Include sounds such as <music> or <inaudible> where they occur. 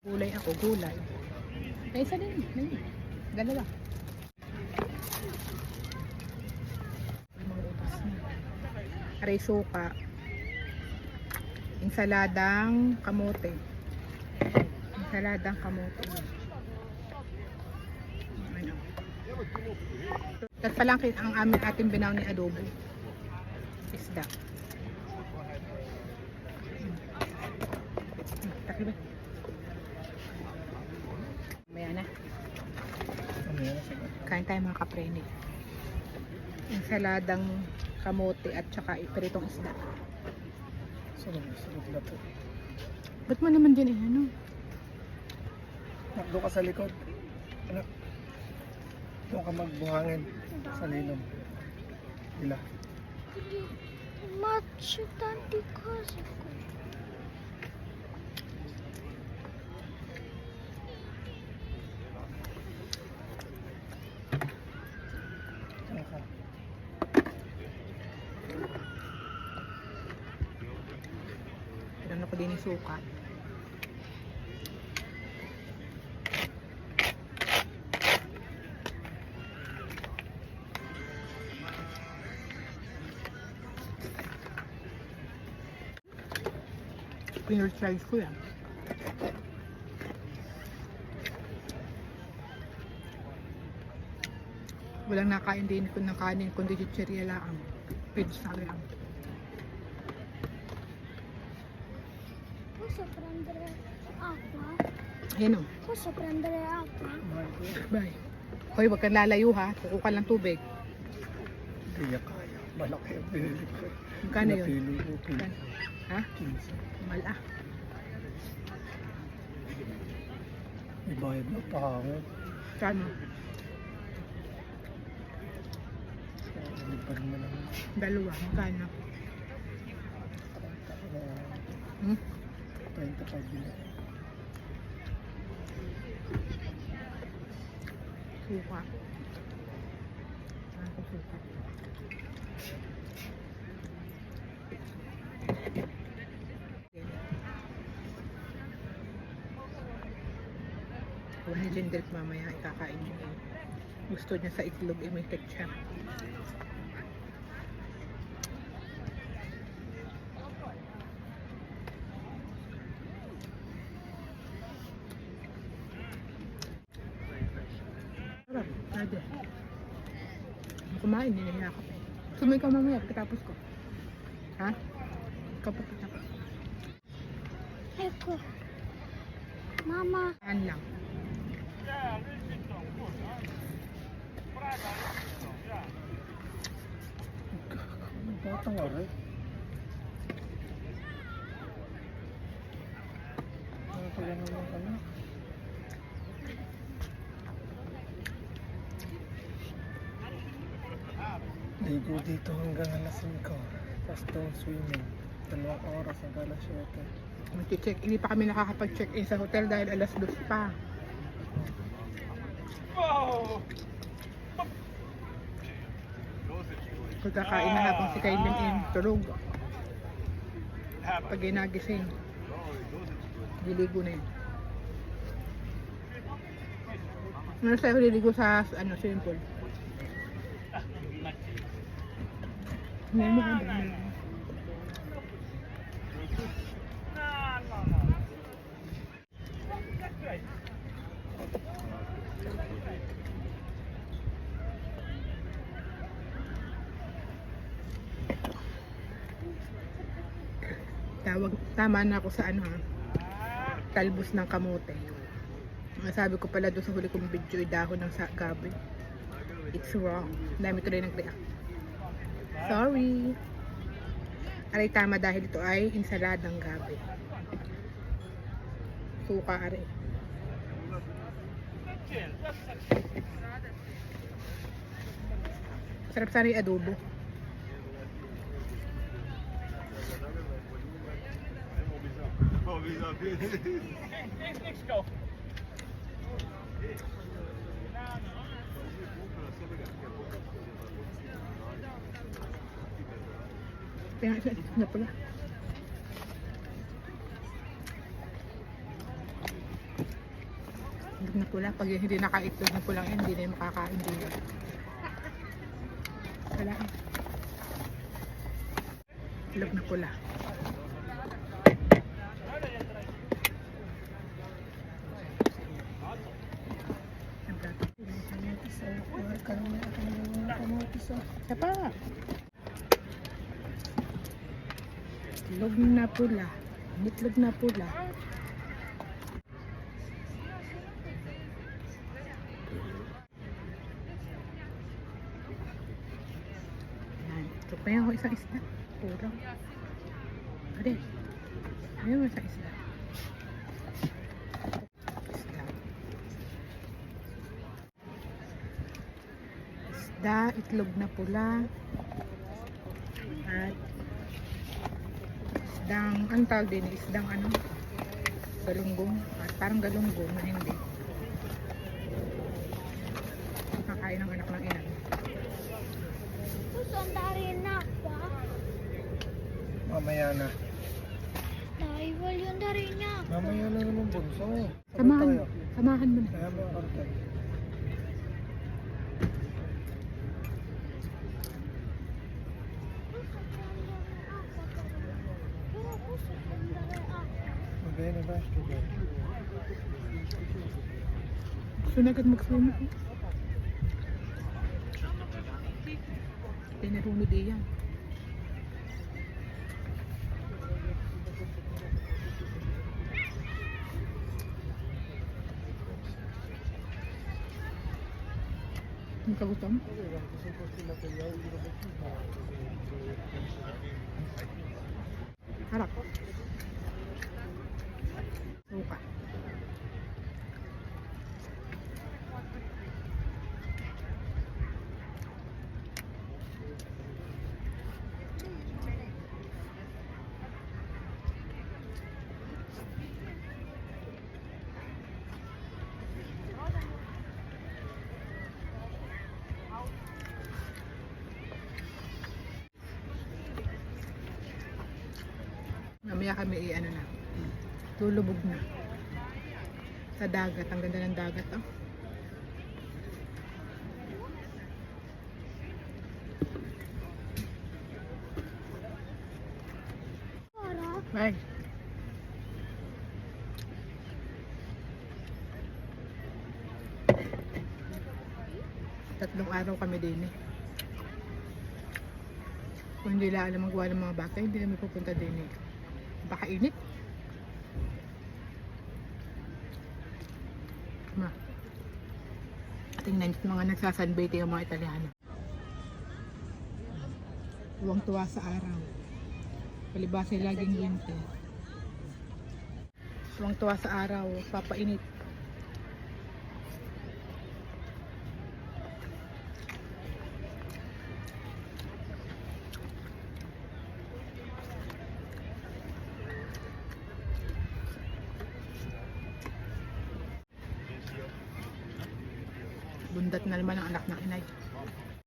Gulay ako, gulay. Ay, isa din. Dalawa. May na. Aray suka. Insaladang kamote. Insaladang kamote. Ano. Tapos ang aming ating binaw ni adobo. Isda. Hmm. Hmm, Takiba. Maya na. Ano yan? Sige. Kain tayo mga kaprene. Ensaladang kamote at saka ipiritong isda. Sarap, sarap na to. Ba't mo naman din eh, ano? Nak, doon ka sa likod. Anak. Doon ka magbuhangin sa linom. Ila. much than because of Ano ka? Ano ko din yung suka. Pinurchalize ko yan. Walang nakain din ko ng kanin kundi chichirya lang. Pizza lang. Posso prendere acqua? Ayan o. Posso prendere acqua? Bye. Hoy, wag kang lalayo ha. Kukuha ka lang tubig. Hindi niya kaya. Malaki ang binili ko. Magkano yun? Napili ko. Magkano? Ha? 15. Mal ah. May bayad na pango. Kano? Hindi pa rin naman. Dalawa. Magkano? Ano, Hmm? 25 bin. Suka. Ano ko suka? Huwag ni Jendrik mamaya ikakain niya. eh. Gusto niya sa itlog, eh, may ketchup. Sarap, pwede. Kumain, hindi nahiya ka pa. eh. Sumay ka mamaya, pagkatapos ko. Ha? Ikaw pa pagkatapos. Ecco. Mamma, Saan lang? Ano ba ito nga rin? Ano pa yan naman ano? Ligo dito hanggang alas 5. Tapos doon swimming. Dalawang oras hanggang alas 7. Mag-check. Hindi pa kami nakakapag-check-in sa hotel dahil alas dos pa. Pagkakain na habang si Kailin in, tulog. Pag ginagising, diligo na yun. Ano sa'yo liligo sa ano, swimming pool? Hindi mo ka ba? Tawag, tama na ako sa ano ha. Talbos ng kamote. Ang sabi ko pala doon sa huli kong video, dahon ng gabi. It's wrong. Dami tuloy nag-react. Sorry. Aray tama dahil ito ay insaladang gabi. Suka aray. Sarap sana yung adobo. <laughs> Kaya na pala. Na pula. Pag hindi nakaitlog na pulang hindi na yung makakain din. Wala eh. Itlog na pula. Ang plato. Kamatis ah. Wala ka naman ako ng kamatis ah. Isa pa. Itlog na pula. Itlog na pula. Yan. Ito pa yung isang isda. Kurang. Ade. Ayaw mo isang isda. Isda. Isda, itlog na pula. At isdang, ang tawag din, isdang ano, galunggong. At parang galunggong na hindi. Kakain ng anak ng ina. Gusto ang dari na aqua. Mamaya na. Naiwal yung dari niya. Mamaya na naman bunso. Samahan, samahan mo na. Kaya mo benen weg te doen. Vind ik het moet filmen? Er. Ik het dan. Ik heb het Ang kagutom? Harap. Suka. Mamaya kami i-ano na. Lulubog na. Sa dagat. Ang ganda ng dagat oh. Bye. Tatlong araw kami din eh. Kung hindi lang alam magawa ng mga bata, hindi kami pupunta din eh. Baka init. Mga nagsasunbate yung mga Italiano. Tuwang tuwa sa araw. Palibasa laging winter. Tuwang tuwa sa araw, papainit. Bundat na naman ang anak ng inay.